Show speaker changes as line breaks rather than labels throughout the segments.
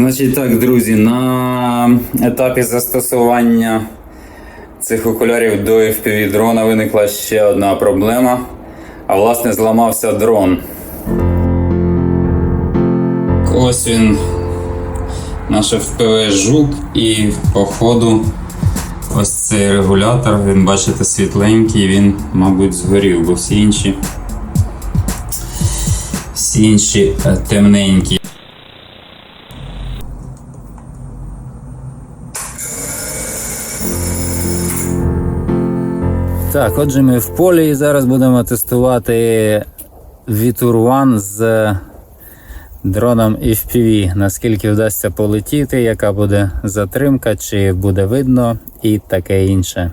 Значить так, друзі, на етапі застосування цих окулярів до FPV дрона виникла ще одна проблема. А власне зламався дрон. Ось він, наш FPV жук, і по ходу ось цей регулятор, він бачите світленький, він, мабуть, згорів, бо всі інші. Всі інші е, темненькі. Так, отже, ми в полі і зараз будемо тестувати Vitur One з дроном FPV. Наскільки вдасться полетіти, яка буде затримка, чи буде видно і таке інше.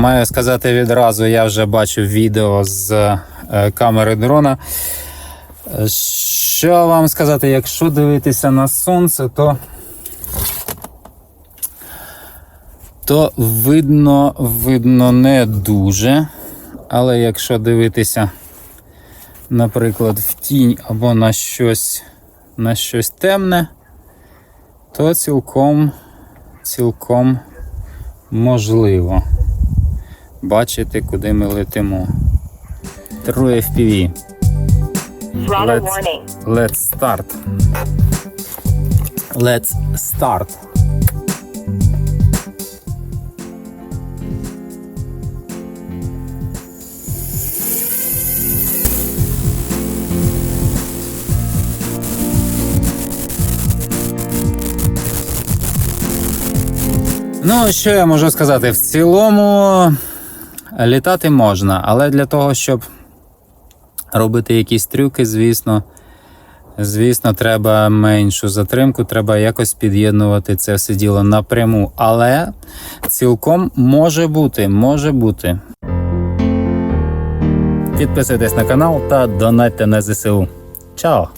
Маю сказати відразу, я вже бачив відео з е, камери дрона. Е, Що вам сказати, якщо дивитися на сонце, то то видно, видно не дуже. Але якщо дивитися, наприклад, в тінь або на щось, на щось темне, то цілком, цілком можливо бачити, куди ми летимо. True FPV. Let's-. Let's start. Let's start. Ну, що я можу сказати? В цілому літати можна, але для того, щоб робити якісь трюки, звісно, звісно, треба меншу затримку, треба якось під'єднувати це все діло напряму. Але цілком може бути, може бути. Підписуйтесь на канал та донатьте на ЗСУ. Чао!